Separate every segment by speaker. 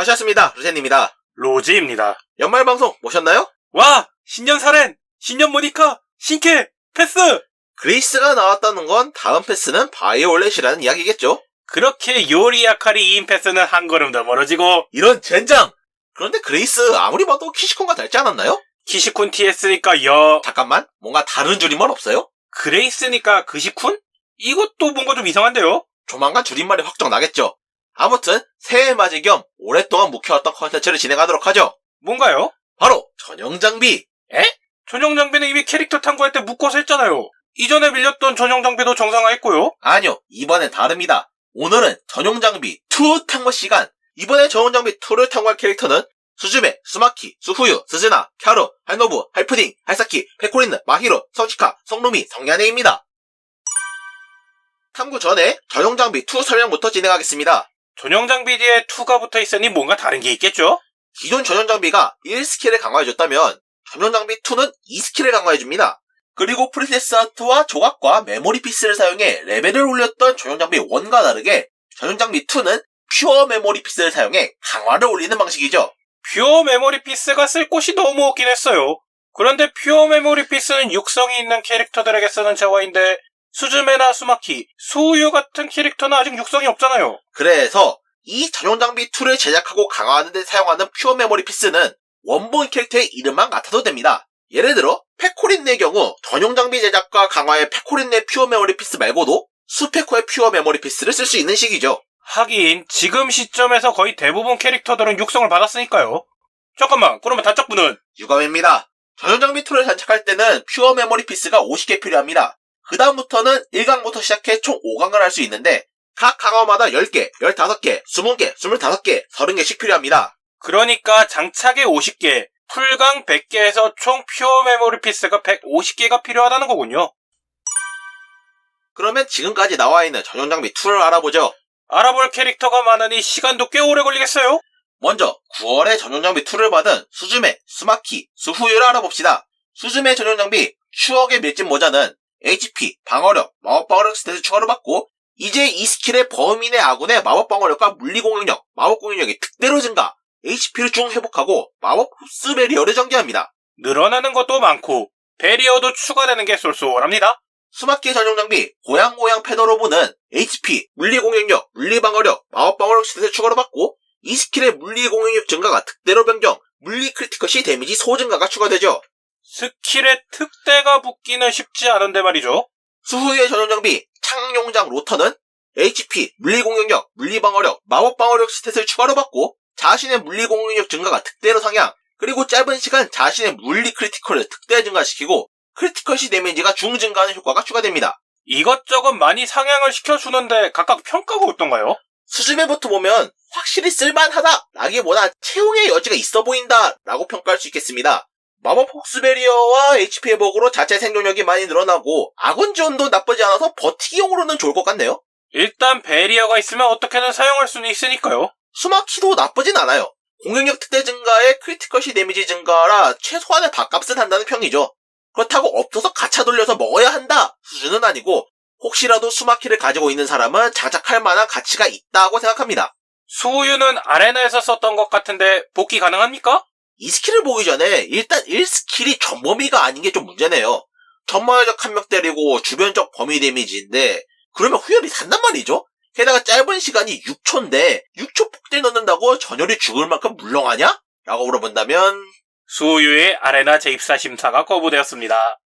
Speaker 1: 다시 왔습니다. 루젠입니다.
Speaker 2: 로지입니다.
Speaker 1: 연말 방송 보셨나요?
Speaker 2: 와! 신년 사렌! 신년 모니카! 신캐! 패스!
Speaker 1: 그레이스가 나왔다는 건 다음 패스는 바이올렛이라는 이야기겠죠?
Speaker 2: 그렇게 요리 약할이 2인 패스는 한 걸음 더 멀어지고
Speaker 1: 이런 젠장! 그런데 그레이스 아무리 봐도 키시콘과 닮지 않았나요?
Speaker 2: 키시쿤 TS니까 여...
Speaker 1: 잠깐만, 뭔가 다른 줄임말 없어요?
Speaker 2: 그레이스니까 그시쿤? 이것도 뭔가 좀 이상한데요?
Speaker 1: 조만간 줄임말이 확정 나겠죠. 아무튼 새해 맞이 겸 오랫동안 묵혀왔던 컨텐츠를 진행하도록 하죠.
Speaker 2: 뭔가요?
Speaker 1: 바로 전용 장비.
Speaker 2: 전용 장비는 이미 캐릭터 탐구할 때 묶어서 했잖아요. 이전에 밀렸던 전용 장비도 정상화했고요.
Speaker 1: 아니요, 이번엔 다릅니다. 오늘은 전용 장비 2 탐구 시간. 이번에 전용 장비 2를 탐구할 캐릭터는 수즈메, 스마키, 수후유, 스즈나, 캬루, 할노부, 할프딩, 할사키, 페코린느, 마히로, 성치카, 성루미, 성야네입니다. 탐구 전에 전용 장비 2 설명부터 진행하겠습니다.
Speaker 2: 전용 장비 뒤에 2가 붙어 있으니 뭔가 다른 게 있겠죠?
Speaker 1: 기존 전용 장비가 1스킬을 강화해줬다면 전용 장비 2는 2스킬을 강화해줍니다. 그리고 프리세스 아트와 조각과 메모리 피스를 사용해 레벨을 올렸던 전용 장비 1과 다르게 전용 장비 2는 퓨어 메모리 피스를 사용해 강화를 올리는 방식이죠.
Speaker 2: 퓨어 메모리 피스가 쓸 곳이 너무 없긴 했어요. 그런데 퓨어 메모리 피스는 육성이 있는 캐릭터들에게 쓰는 재화인데 수즈메나 수마키, 수우유 같은 캐릭터는 아직 육성이 없잖아요.
Speaker 1: 그래서 이 전용 장비 2를 제작하고 강화하는 데 사용하는 퓨어 메모리 피스는 원본 캐릭터의 이름만 같아도 됩니다. 예를 들어 페코린의 경우 전용 장비 제작과 강화의 페코린의 퓨어 메모리 피스 말고도 수페코의 퓨어 메모리 피스를 쓸 수 있는 식이죠.
Speaker 2: 하긴 지금 시점에서 거의 대부분 캐릭터들은 육성을 받았으니까요. 잠깐만, 그러면 단짝분은
Speaker 1: 유감입니다. 전용 장비 2를 장착할 때는 퓨어 메모리 피스가 50개 필요합니다. 그 다음부터는 1강부터 시작해 총 5강을 할 수 있는데 각 강화마다 10개, 15개, 20개, 25개, 30개씩 필요합니다.
Speaker 2: 그러니까 장착에 50개, 풀강 100개에서 총 퓨어 메모리 피스가 150개가 필요하다는 거군요.
Speaker 1: 그러면 지금까지 나와 있는 전용 장비 2를 알아보죠.
Speaker 2: 알아볼 캐릭터가 많으니 시간도 꽤 오래 걸리겠어요?
Speaker 1: 먼저 9월에 전용 장비 2를 받은 수즈메, 스마키, 수후유를 알아봅시다. 수즈메 전용 장비 추억의 밀집 모자는 HP, 방어력, 마법 방어력 스탯을 추가로 받고 이제 이 스킬의 범인의 아군의 마법 방어력과 물리 공격력, 마법 공격력이 특대로 증가, HP를 중 회복하고 마법 흡수 베리어를 전개합니다.
Speaker 2: 늘어나는 것도 많고 베리어도 추가되는 게 쏠쏠합니다.
Speaker 1: 스마키 전용 장비 고양고양 페더로브는 HP, 물리 공격력, 물리 방어력, 마법 방어력 스탯을 추가로 받고 이 스킬의 물리 공격력 증가가 특대로 변경, 물리 크리티컬 시 데미지 소증가가 추가되죠.
Speaker 2: 스킬의 특대가 붙기는 쉽지 않은데 말이죠.
Speaker 1: 수후의 전용 장비 창용장 로터는 HP, 물리 공격력, 물리 방어력, 마법 방어력 스탯을 추가로 받고 자신의 물리 공격력 증가가 특대로 상향, 그리고 짧은 시간 자신의 물리 크리티컬을 특대 증가시키고 크리티컬 시 데미지가 중 증가하는 효과가 추가됩니다.
Speaker 2: 이것저것 많이 상향을 시켜주는데 각각 평가가 어떤가요?
Speaker 1: 수준에부터 보면 확실히 쓸만하다 라기보다 채용의 여지가 있어 보인다 라고 평가할 수 있겠습니다. 마법 폭스 베리어와 HP 회복으로 자체 생존력이 많이 늘어나고 아군 지원도 나쁘지 않아서 버티기용으로는 좋을 것 같네요.
Speaker 2: 일단 베리어가 있으면 어떻게든 사용할 수는 있으니까요.
Speaker 1: 수마키도 나쁘진 않아요. 공격력 특대 증가에 크리티컬 시 데미지 증가라 최소한의 밥값은 한다는 평이죠. 그렇다고 없어서 가차 돌려서 먹어야 한다 수준은 아니고 혹시라도 수마키를 가지고 있는 사람은 장착할 만한 가치가 있다고 생각합니다.
Speaker 2: 수우유는 아레나에서 썼던 것 같은데 복귀 가능합니까?
Speaker 1: 이 스킬을 보기 전에 일단 1스킬이 전범위가 아닌 게 좀 문제네요. 전마적 한 명 때리고 주변적 범위 데미지인데 그러면 후열이 산단 말이죠? 게다가 짧은 시간이 6초인데 6초 폭딜 넣는다고 전열이 죽을 만큼 물렁하냐? 라고 물어본다면
Speaker 2: 수우유의 아레나 재입사 심사가 거부되었습니다.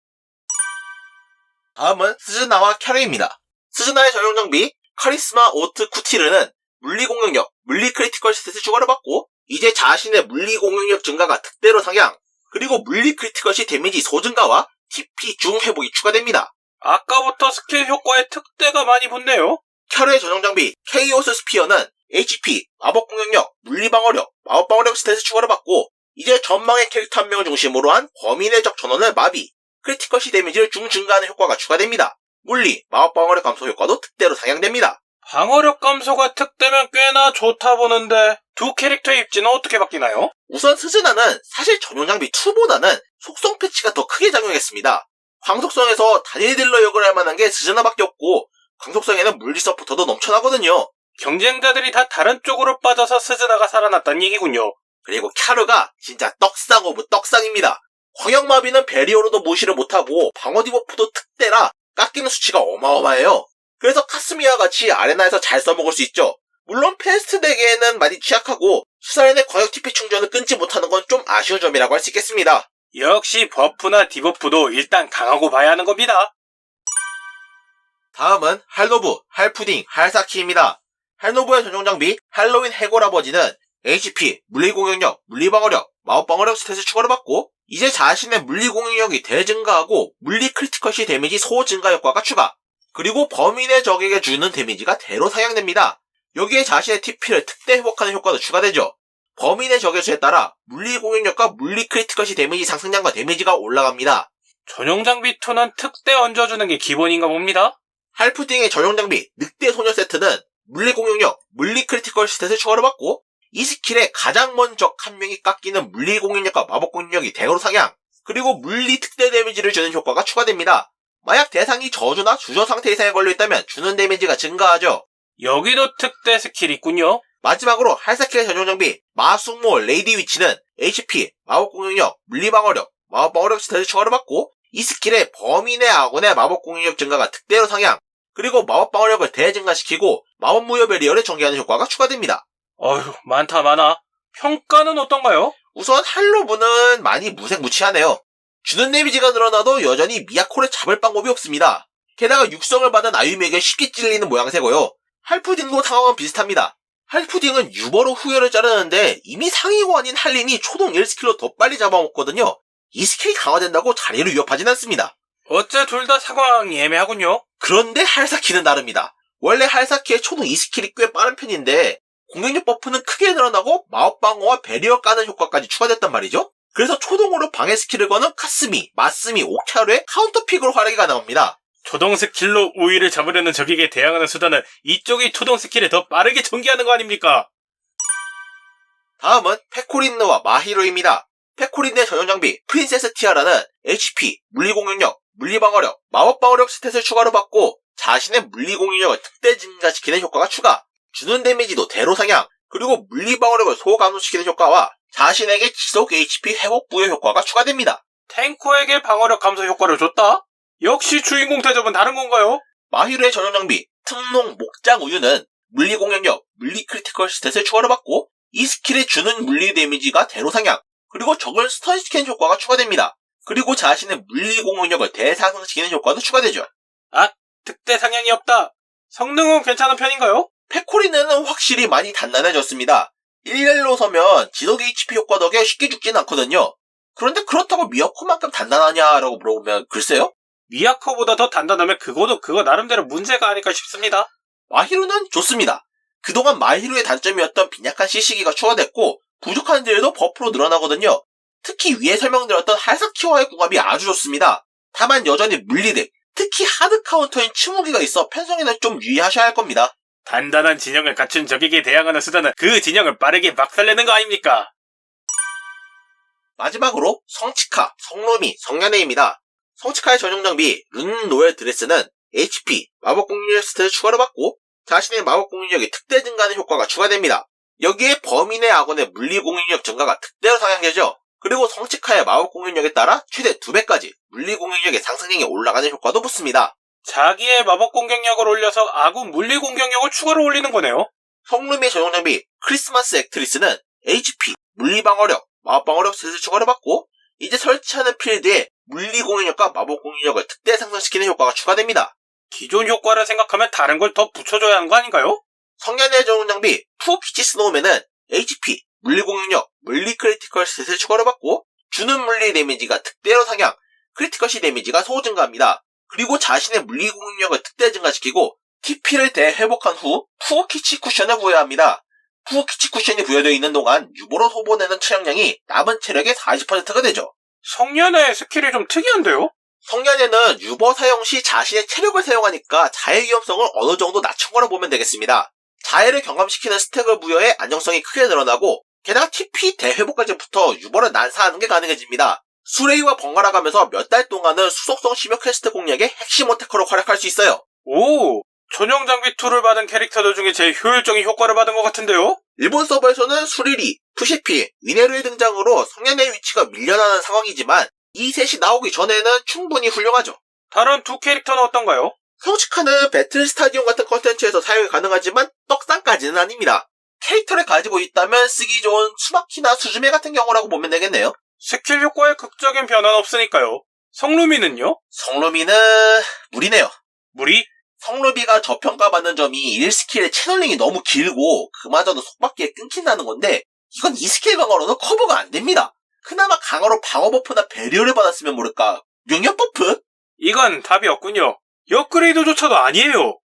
Speaker 1: 다음은 스즈나와 캬르입니다. 스즈나의 전용 장비 카리스마 오트 쿠티르는 물리 공격력, 물리 크리티컬 스탯을 추가로 받고 이제 자신의 물리 공격력 증가가 특대로 상향 그리고 물리 크리티컬 시 데미지 소증가와 TP 중 회복이 추가됩니다.
Speaker 2: 아까부터 스킬 효과에 특대가 많이 붙네요.
Speaker 1: 캬르의 전용 장비 케이오스 스피어는 HP, 마법 공격력, 물리 방어력, 마법 방어력 스탯을 추가로 받고 이제 전망의 캐릭터 한 명을 중심으로 한 범인의 적 전원을 마비, 크리티컬 시 데미지를 중 증가하는 효과가 추가됩니다. 물리, 마법 방어력 감소 효과도 특대로 상향됩니다.
Speaker 2: 방어력 감소가 특대면 꽤나 좋다 보는데 두 캐릭터의 입지는 어떻게 바뀌나요?
Speaker 1: 우선 스즈나는 사실 전용 장비 2보다는 속성 패치가 더 크게 작용했습니다. 광속성에서 다니엘 딜러 역을 할 만한 게 스즈나밖에 없고 광속성에는 물리 서포터도 넘쳐나거든요.
Speaker 2: 경쟁자들이 다 다른 쪽으로 빠져서 스즈나가 살아났다는 얘기군요.
Speaker 1: 그리고 캬르가 진짜 떡상 오브 떡상입니다. 광역마비는 베리어로도 무시를 못하고 방어 디버프도 특대라 깎이는 수치가 어마어마해요. 그래서 카스미와 같이 아레나에서 잘 써먹을 수 있죠. 물론 패스트 덱에는 많이 취약하고 수사연의 광역 TP 충전을 끊지 못하는 건 좀 아쉬운 점이라고 할 수 있겠습니다.
Speaker 2: 역시 버프나 디버프도 일단 강하고 봐야 하는 겁니다.
Speaker 1: 다음은 할노브, 할푸딩, 할사키입니다. 할노브의 전용 장비 할로윈 해골아버지는 HP, 물리공격력, 물리방어력, 마법방어력 스탯을 추가로 받고 이제 자신의 물리공격력이 대증가하고 물리 크리티컬 시 데미지 소 증가 효과가 추가 그리고 범인의 적에게 주는 데미지가 대로 상향됩니다. 여기에 자신의 TP를 특대 회복하는 효과도 추가되죠. 범인의 적의 수에 따라 물리 공격력과 물리 크리티컬 시 데미지 상승량과 데미지가 올라갑니다.
Speaker 2: 전용 장비 2는 특대 얹어주는 게 기본인가 봅니다.
Speaker 1: 할프딩의 전용 장비 늑대 소녀 세트는 물리 공격력, 물리 크리티컬 스탯을 추가로 받고 이 스킬에 가장 먼저 한 명이 깎이는 물리 공격력과 마법 공격력이 대으로 상향 그리고 물리 특대 데미지를 주는 효과가 추가됩니다. 만약 대상이 저주나 주저 상태 이상에 걸려있다면 주는 데미지가 증가하죠.
Speaker 2: 여기도 특대 스킬이 있군요.
Speaker 1: 마지막으로 할사키의 전용 장비 마숙모 레이디 위치는 HP, 마법 공격력, 물리 방어력, 마법 방어력 스탯을 추가로 받고 이 스킬에 범인의 아군의 마법 공격력 증가가 특대로 상향 그리고 마법 방어력을 대증가시키고 마법 무효 베리어를 전개하는 효과가 추가됩니다.
Speaker 2: 어휴, 많다 많아. 평가는 어떤가요?
Speaker 1: 우선 할로브는 많이 무색무취하네요. 주는 데미지가 늘어나도 여전히 미야코를 잡을 방법이 없습니다. 게다가 육성을 받은 아유미에게 쉽게 찔리는 모양새고요. 할푸딩도 상황은 비슷합니다. 할푸딩은 유버로 후열을 자르는데 이미 상위고 아닌 할린이 초동 1스킬로 더 빨리 잡아먹거든요. 이 스킬이 강화된다고 자리를 위협하진 않습니다.
Speaker 2: 어째 둘 다 상황이 애매하군요.
Speaker 1: 그런데 할사키는 다릅니다. 원래 할사키의 초동 2스킬이 꽤 빠른 편인데 공격력 버프는 크게 늘어나고 마법 방어와 베리어 까는 효과까지 추가됐단 말이죠. 그래서 초동으로 방해 스킬을 거는 카스미, 마스미, 옥차루의 카운터픽으로 활약이 가능합니다.
Speaker 2: 초동 스킬로 우위를 잡으려는 적에게 대항하는 수단은 이쪽이 초동 스킬을 더 빠르게 전개하는 거 아닙니까?
Speaker 1: 다음은 페코린느와 마히로입니다. 페코린의 전용 장비 프린세스 티아라는 HP, 물리공격력, 물리방어력, 마법방어력 스탯을 추가로 받고 자신의 물리공격력을 특대 증가시키는 효과가 추가, 주는 데미지도 대로 상향, 그리고 물리방어력을 소감소시키는 효과와 자신에게 지속 HP 회복 부여 효과가 추가됩니다.
Speaker 2: 탱커에게 방어력 감소 효과를 줬다? 역시 주인공 대접은 다른 건가요?
Speaker 1: 마히로의 전용 장비 특농 목장 우유는 물리 공격력, 물리 크리티컬 스탯을 추가로 받고 이 스킬에 주는 물리 데미지가 대로 상향 그리고 적을 스턴시키는 효과가 추가됩니다. 그리고 자신의 물리 공격력을 대상승시키는 효과도 추가되죠.
Speaker 2: 특대 상향이 없다. 성능은 괜찮은 편인가요?
Speaker 1: 페코리는 확실히 많이 단단해졌습니다. 1렬로 서면 지속 HP 효과 덕에 쉽게 죽진 않거든요. 그런데 그렇다고 미어코만큼 단단하냐라고 물어보면 글쎄요?
Speaker 2: 미야코보다 더 단단하면 그거도 그거 나름대로 문제가 아닐까 싶습니다.
Speaker 1: 마히루는 좋습니다. 그동안 마히루의 단점이었던 빈약한 CC기가 추가됐고 부족한 딜도 버프로 늘어나거든요. 특히 위에 설명드렸던 할사키와의 궁합이 아주 좋습니다. 다만 여전히 물리덱, 특히 하드 카운터인 치무기가 있어 편성에는 좀 유의하셔야 할 겁니다.
Speaker 2: 단단한 진영을 갖춘 적에게 대항하는 수단은 그 진영을 빠르게 박살내는 거 아닙니까?
Speaker 1: 마지막으로 성치카, 성로미, 성야네입니다. 성치카의 전용 장비 룬 노엘 드레스는 HP, 마법 공격력 스탯을 추가로 받고 자신의 마법 공격력이 특대 증가하는 효과가 추가됩니다. 여기에 범인의 악원의 물리 공격력 증가가 특대로 상향되죠. 그리고 성치카의 마법 공격력에 따라 최대 2배까지 물리 공격력의 상승량이 올라가는 효과도 붙습니다.
Speaker 2: 자기의 마법 공격력을 올려서 아군 물리 공격력을 추가로 올리는 거네요.
Speaker 1: 성룸의 전용 장비 크리스마스 액트리스는 HP, 물리방어력, 마법방어력 스탯을 추가로 받고 이제 설치하는 필드에 물리 공격력과 마법 공격력을 특대 상승시키는 효과가 추가됩니다.
Speaker 2: 기존 효과를 생각하면 다른 걸 더 붙여줘야 하는 거 아닌가요?
Speaker 1: 성년의 전용 장비 푸피치 스노우맨은 HP, 물리 공격력, 물리 크리티컬 스탯을 추가로 받고 주는 물리 데미지가 특대로 상향, 크리티컬 시 데미지가 소증가합니다. 그리고 자신의 물리 공격력을 특대 증가시키고 TP를 대회복한 후 푸어키치 쿠션을 부여합니다. 푸어키치 쿠션이 부여되어 있는 동안 유보로 소모내는 체력량이 남은 체력의 40%가 되죠.
Speaker 2: 성년의 스킬이 좀 특이한데요?
Speaker 1: 성년에는 유버 사용 시 자신의 체력을 사용하니까 자해 위험성을 어느 정도 낮춘 거라 보면 되겠습니다. 자해를 경감시키는 스택을 부여해 안정성이 크게 늘어나고 게다가 TP 대회복까지부터 유버를 난사하는 게 가능해집니다. 수레이와 번갈아 가면서 몇 달 동안은 수속성 심해 퀘스트 공략의 핵심 어테커로 활약할 수 있어요.
Speaker 2: 오, 전용 장비 2를 받은 캐릭터들 중에 제일 효율적인 효과를 받은 것 같은데요?
Speaker 1: 일본 서버에서는 수리리, 푸시피, 위네르의 등장으로 성년의 위치가 밀려나는 상황이지만 이 셋이 나오기 전에는 충분히 훌륭하죠.
Speaker 2: 다른 두 캐릭터는 어떤가요?
Speaker 1: 성직하는 배틀 스타디움 같은 컨텐츠에서 사용이 가능하지만 떡상까지는 아닙니다. 캐릭터를 가지고 있다면 쓰기 좋은 수마키나 수즈메 같은 경우라고 보면 되겠네요.
Speaker 2: 스킬 효과에 극적인 변화는 없으니까요. 성루미는요?
Speaker 1: 성루미는 무리네요.
Speaker 2: 무리?
Speaker 1: 성루비가 저평가받는 점이 1스킬의 채널링이 너무 길고 그마저도 속박기에 끊긴다는 건데 이건 2스킬 강화로는 커버가 안 됩니다. 그나마 강화로 방어 버프나 배리어를 받았으면 모를까 명령 버프?
Speaker 2: 이건 답이 없군요. 업그레이드조차도 아니에요.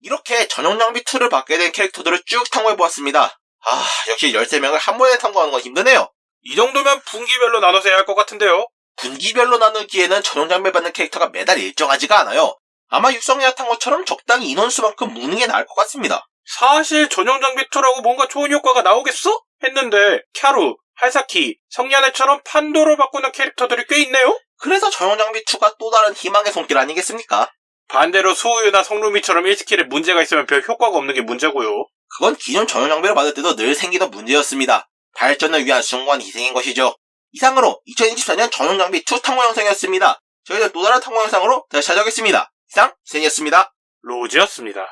Speaker 1: 이렇게 전용 장비 2를 받게 된 캐릭터들을 쭉 탐구해보았습니다. 아 역시 13명을 한 번에 탐구하는 건 힘드네요.
Speaker 2: 이 정도면 분기별로 나눠서 해야 할 것 같은데요.
Speaker 1: 분기별로 나누기에는 전용 장비 받는 캐릭터가 매달 일정하지가 않아요. 아마 육성이 핫한 것처럼 적당히 인원수만큼 묻는 게 나을 것 같습니다.
Speaker 2: 사실 전용 장비 2라고 뭔가 좋은 효과가 나오겠어? 했는데 캬루, 할사키, 성야네처럼 판도를 바꾸는 캐릭터들이 꽤 있네요?
Speaker 1: 그래서 전용 장비 2가 또 다른 희망의 손길 아니겠습니까?
Speaker 2: 반대로 수우유나 성루미처럼 1스킬에 문제가 있으면 별 효과가 없는 게 문제고요.
Speaker 1: 그건 기존 전용 장비를 받을 때도 늘 생기던 문제였습니다. 발전을 위한 숭고한 희생인 것이죠. 이상으로 2024년 전용 장비 2 탐구 영상이었습니다. 저희는 또 다른 탐구 영상으로 다시 찾아오겠습니다. 이상, 희생이었습니다.
Speaker 2: 로즈였습니다.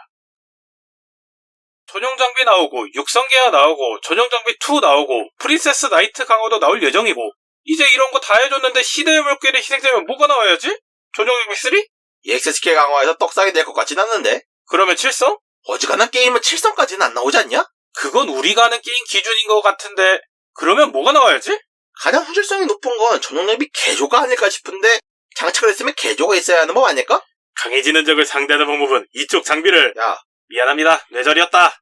Speaker 2: 전용 장비 나오고, 육성계야 나오고, 전용 장비 2 나오고, 프린세스 나이트 강화도 나올 예정이고, 이제 이런 거 다 해줬는데 시대의 물결에 희생되면 뭐가 나와야지? 전용 장비 3?
Speaker 1: EXSK 강화에서 떡상이 될 것 같진 않는데
Speaker 2: 그러면 7성?
Speaker 1: 어지간한 게임은 7성까지는 안 나오지 않냐?
Speaker 2: 그건 우리가 하는 게임 기준인 것 같은데, 그러면 뭐가 나와야지?
Speaker 1: 가장 현실성이 높은 건 전용 장비 개조가 아닐까 싶은데 장착을 했으면 개조가 있어야 하는 법 아닐까?
Speaker 2: 강해지는 적을 상대하는 방법은 이쪽 장비를
Speaker 1: 야,
Speaker 2: 미안합니다 뇌절이었다